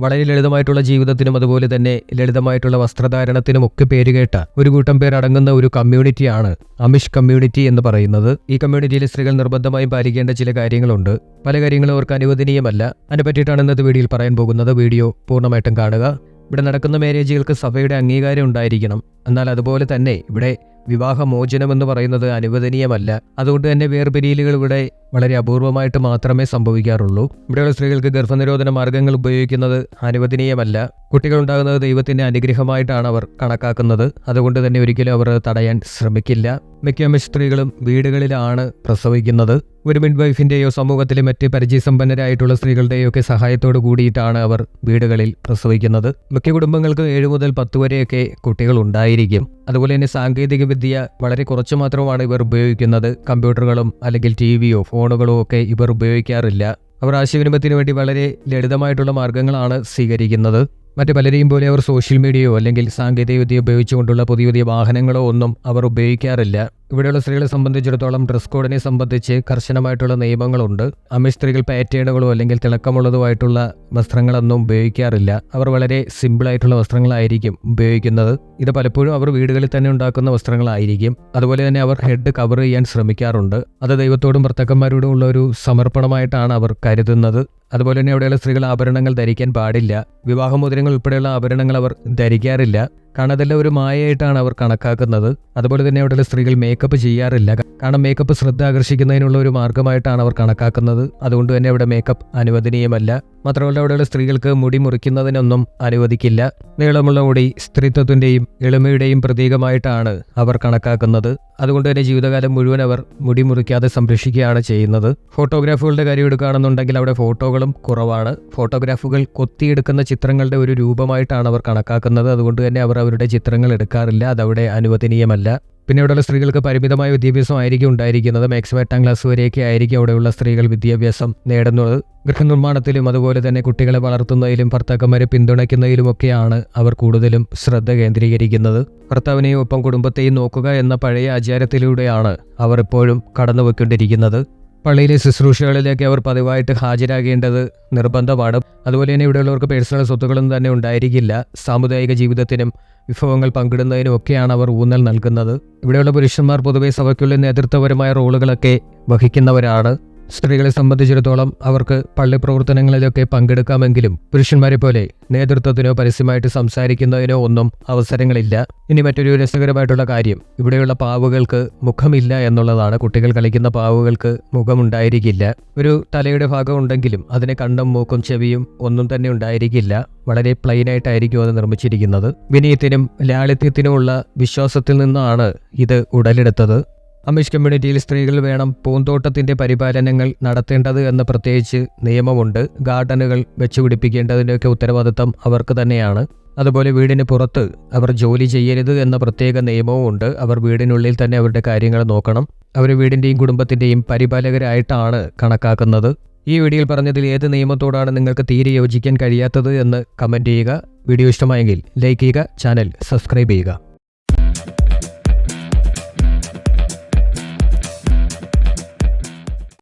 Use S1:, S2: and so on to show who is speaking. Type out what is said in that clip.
S1: വളരെ ലളിതമായിട്ടുള്ള ജീവിതത്തിനും അതുപോലെ തന്നെ ലളിതമായിട്ടുള്ള വസ്ത്രധാരണത്തിനും ഒക്കെ പേരുകേട്ട ഒരു കൂട്ടം പേർ അടങ്ങുന്ന ഒരു കമ്മ്യൂണിറ്റിയാണ് അമിഷ് കമ്മ്യൂണിറ്റി എന്ന് പറയുന്നത്. ഈ കമ്മ്യൂണിറ്റിയിലെ സ്ത്രീകൾ നിർബന്ധമായും പാലിക്കേണ്ട ചില കാര്യങ്ങളുണ്ട്. പല കാര്യങ്ങളും അവർക്ക് അനുവദനീയമല്ല. അതിനെ പറ്റിയിട്ടാണ് ഇന്നത്തെ വീഡിയോയിൽ പറയാൻ പോകുന്നത്. വീഡിയോ പൂർണമായിട്ടും കാണുക. ഇവിടെ നടക്കുന്ന മാരേജുകൾക്ക് സഭയുടെ അംഗീകാരം ഉണ്ടായിരിക്കണം. എന്നാൽ അതുപോലെ തന്നെ ഇവിടെ വിവാഹമോചനം എന്ന് പറയുന്നത് അനുവദനീയമല്ല. അതുകൊണ്ട് തന്നെ വേർപിരിയലുകൾ ഇവിടെ വളരെ അപൂർവമായിട്ട് മാത്രമേ സംഭവിക്കാറുള്ളൂ. ഇവിടെയുള്ള സ്ത്രീകൾക്ക് ഗർഭനിരോധന മാർഗങ്ങൾ ഉപയോഗിക്കുന്നത് അനുവദനീയമല്ല. കുട്ടികളുണ്ടാകുന്നത് ദൈവത്തിന്റെ അനുഗ്രഹമായിട്ടാണ് അവർ കണക്കാക്കുന്നത്. അതുകൊണ്ട് തന്നെ ഒരിക്കലും അവർ തടയാൻ ശ്രമിക്കില്ല. മിക്ക സ്ത്രീകളും വീടുകളിലാണ് പ്രസവിക്കുന്നത്. ഒരു മിഡ് വൈഫിന്റെയോ സമൂഹത്തിലെ മറ്റ് പരിചയസമ്പന്നരായിട്ടുള്ള സ്ത്രീകളുടെയോ ഒക്കെ സഹായത്തോട് കൂടിയിട്ടാണ് അവർ വീടുകളിൽ പ്രസവിക്കുന്നത്. മിക്ക കുടുംബങ്ങൾക്ക് ഏഴു മുതൽ പത്ത് വരെയൊക്കെ കുട്ടികൾ ഉണ്ടായിരിക്കും. അതുപോലെ തന്നെ സാങ്കേതിക വിദ്യ വളരെ കുറച്ചു മാത്രമാണ് ഇവർ ഉപയോഗിക്കുന്നത്. കമ്പ്യൂട്ടറുകളും അല്ലെങ്കിൽ ടി വിയോ ഫോണുകളോ ഒക്കെ ഇവർ ഉപയോഗിക്കാറില്ല. അവർ ആശയവിനിമയത്തിന് വേണ്ടി വളരെ ലളിതമായിട്ടുള്ള മാർഗങ്ങളാണ് സ്വീകരിക്കുന്നത്. മറ്റ് പലരെയും പോലെ അവർ സോഷ്യൽ മീഡിയയോ അല്ലെങ്കിൽ സാങ്കേതികവിദ്യ ഉപയോഗിച്ചുകൊണ്ടുള്ള പുതിയ പുതിയ വാഹനങ്ങളോ ഒന്നും അവർ ഉപയോഗിക്കാറില്ല. ഇവിടെയുള്ള സ്ത്രീകളെ സംബന്ധിച്ചിടത്തോളം ഡ്രസ് കോഡിനെ സംബന്ധിച്ച് കർശനമായിട്ടുള്ള നിയമങ്ങളുണ്ട്. അമിഷ് സ്ത്രീകൾ പാറ്റേണുകളോ അല്ലെങ്കിൽ തിളക്കമുള്ളതുമായിട്ടുള്ള വസ്ത്രങ്ങളൊന്നും ഉപയോഗിക്കാറില്ല. അവർ വളരെ സിമ്പിളായിട്ടുള്ള വസ്ത്രങ്ങളായിരിക്കും ഉപയോഗിക്കുന്നത്. ഇത് പലപ്പോഴും അവർ വീടുകളിൽ തന്നെ ഉണ്ടാക്കുന്ന വസ്ത്രങ്ങളായിരിക്കും. അതുപോലെ തന്നെ അവർ ഹെഡ് കവർ ചെയ്യാൻ ശ്രമിക്കാറുണ്ട്. അത് ദൈവത്തോടും ഭർത്തക്കന്മാരോടും ഉള്ള ഒരു സമർപ്പണമായിട്ടാണ് അവർ കരുതുന്നത്. അതുപോലെ തന്നെ അവിടെയുള്ള സ്ത്രീകൾ ആഭരണങ്ങൾ ധരിക്കാൻ പാടില്ല. വിവാഹമോതിരങ്ങൾ ഉൾപ്പെടെയുള്ള ആഭരണങ്ങൾ അവർ ധരിക്കാറില്ല. കാരണം അതെല്ലാം ഒരു മായയായിട്ടാണ് അവർ കണക്കാക്കുന്നത്. അതുപോലെ തന്നെ അവിടെയുള്ള സ്ത്രീകൾ മേക്കപ്പ് ചെയ്യാറില്ല. കാരണം മേക്കപ്പ് ശ്രദ്ധ ആകർഷിക്കുന്നതിനുള്ള ഒരു മാർഗമായിട്ടാണ് അവർ കണക്കാക്കുന്നത്. അതുകൊണ്ട് തന്നെ അവിടെ മേക്കപ്പ് അനുവദനീയമല്ല. മാത്രമല്ല അവിടെയുള്ള സ്ത്രീകൾക്ക് മുടി മുറിക്കുന്നതിനൊന്നും അനുവദിക്കില്ല. നീളമുള്ള മുടി സ്ത്രീത്വത്തിന്റെയും എളിമയുടെയും പ്രതീകമായിട്ടാണ് അവർ കണക്കാക്കുന്നത്. അതുകൊണ്ട് തന്നെ ജീവിതകാലം മുഴുവൻ അവർ മുടി മുറിക്കാതെ സംരക്ഷിക്കുകയാണ് ചെയ്യുന്നത്. ഫോട്ടോഗ്രാഫുകളുടെ കാര്യം എടുക്കുകയാണെന്നുണ്ടെങ്കിൽ അവിടെ ഫോട്ടോകളും കുറവാണ്. ഫോട്ടോഗ്രാഫുകൾ കൊത്തിയെടുക്കുന്ന ചിത്രങ്ങളുടെ ഒരു രൂപമായിട്ടാണ് അവർ കണക്കാക്കുന്നത്. അതുകൊണ്ട് തന്നെ അവർ അവരുടെ ചിത്രങ്ങൾ എടുക്കാറില്ല അതവിടെ അനുവദനീയമല്ല. പിന്നെ ഇവിടെയുള്ള സ്ത്രീകൾക്ക് പരിമിതമായ വിദ്യാഭ്യാസം ആയിരിക്കും ഉണ്ടായിരിക്കുന്നത്. മാക്സിമം എട്ടാം ക്ലാസ് വരെയൊക്കെ ആയിരിക്കും അവിടെയുള്ള സ്ത്രീകൾ വിദ്യാഭ്യാസം നേടുന്നത്. ഗൃഹനിർമ്മാണത്തിലും അതുപോലെ തന്നെ കുട്ടികളെ വളർത്തുന്നതിലും ഭർത്താക്കന്മാരെ പിന്തുണയ്ക്കുന്നതിലുമൊക്കെയാണ് അവർ കൂടുതലും ശ്രദ്ധ കേന്ദ്രീകരിക്കുന്നത്. ഭർത്താവിനെയും ഒപ്പം കുടുംബത്തെയും നോക്കുക എന്ന പഴയ ആചാരത്തിലൂടെയാണ് അവർ എപ്പോഴും കടന്നുപോയിക്കൊണ്ടിരിക്കുന്നത്. പള്ളിയിലെ ശുശ്രൂഷകളിലേക്ക് അവർ പതിവായിട്ട് ഹാജരാകേണ്ടത് നിർബന്ധമാണ്. അതുപോലെ തന്നെ ഇവിടെയുള്ളവർക്ക് പേഴ്സണൽ സ്വത്തുക്കളൊന്നും തന്നെ ഉണ്ടായിരിക്കില്ല. സാമുദായിക ജീവിതത്തിനും വിഭവങ്ങൾ പങ്കിടുന്നതിനും ഒക്കെയാണ് അവർ ഊന്നൽ നൽകുന്നത്. ഇവിടെയുള്ള പുരുഷന്മാർ പൊതുവെ സഭയ്ക്കുള്ളിൽ നേതൃത്വപരമായ റോളുകളൊക്കെ വഹിക്കുന്നവരാണ്. സ്ത്രീകളെ സംബന്ധിച്ചിടത്തോളം അവർക്ക് പള്ളി പ്രവർത്തനങ്ങളിലൊക്കെ പങ്കെടുക്കാമെങ്കിലും പുരുഷന്മാരെ പോലെ നേതൃത്വത്തിനോ പരസ്യമായിട്ട് സംസാരിക്കുന്നതിനോ ഒന്നും അവസരങ്ങളില്ല. ഇനി മറ്റൊരു രസകരമായിട്ടുള്ള കാര്യം ഇവിടെയുള്ള പാവുകൾക്ക് മുഖമില്ല എന്നുള്ളതാണ്. കുട്ടികൾ കളിക്കുന്ന പാവുകൾക്ക് മുഖമുണ്ടായിരിക്കില്ല. ഒരു തലയുടെ ഭാഗം ഉണ്ടെങ്കിലും അതിന് കണ്ണും മൂക്കും ചെവിയും ഒന്നും തന്നെ ഉണ്ടായിരിക്കില്ല. വളരെ പ്ലെയിൻ ആയിട്ടായിരിക്കും അത് നിർമ്മിച്ചിരിക്കുന്നത്. വിനയത്തിനും ലാളിത്യത്തിനുമുള്ള വിശ്വാസത്തിൽ നിന്നാണ് ഇത് ഉടലെടുത്തത്. അമിഷ് കമ്മ്യൂണിറ്റിയിൽ സ്ത്രീകൾ വേണം പൂന്തോട്ടത്തിന്റെ പരിപാലനങ്ങൾ നടത്തേണ്ടത് എന്ന പ്രത്യേകിച്ച് നിയമമുണ്ട്. ഗാർഡനുകൾ വെച്ചുപിടിപ്പിക്കേണ്ടതിന്റെയൊക്കെ ഉത്തരവാദിത്തം അവർക്ക് തന്നെയാണ്. അതുപോലെ വീടിന് പുറത്ത് അവർ ജോലി ചെയ്യരുത് എന്ന പ്രത്യേക നിയമവും ഉണ്ട്. അവർ വീടിനുള്ളിൽ തന്നെ അവരുടെ കാര്യങ്ങൾ നോക്കണം. അവർ വീടിന്റെയും കുടുംബത്തിന്റെയും പരിപാലകരായിട്ടാണ് കണക്കാക്കുന്നത്. ഈ വീഡിയോയിൽ പറഞ്ഞതിൽ ഏത് നിയമത്തോടാണ് നിങ്ങൾക്ക് തീരെ യോജിക്കാൻ കഴിയാത്തത് എന്ന് കമന്റ് ചെയ്യുക. വീഡിയോ ഇഷ്ടമായെങ്കിൽ ലൈക്ക് ചെയ്യുക ചാനൽ സബ്സ്ക്രൈബ് ചെയ്യുക.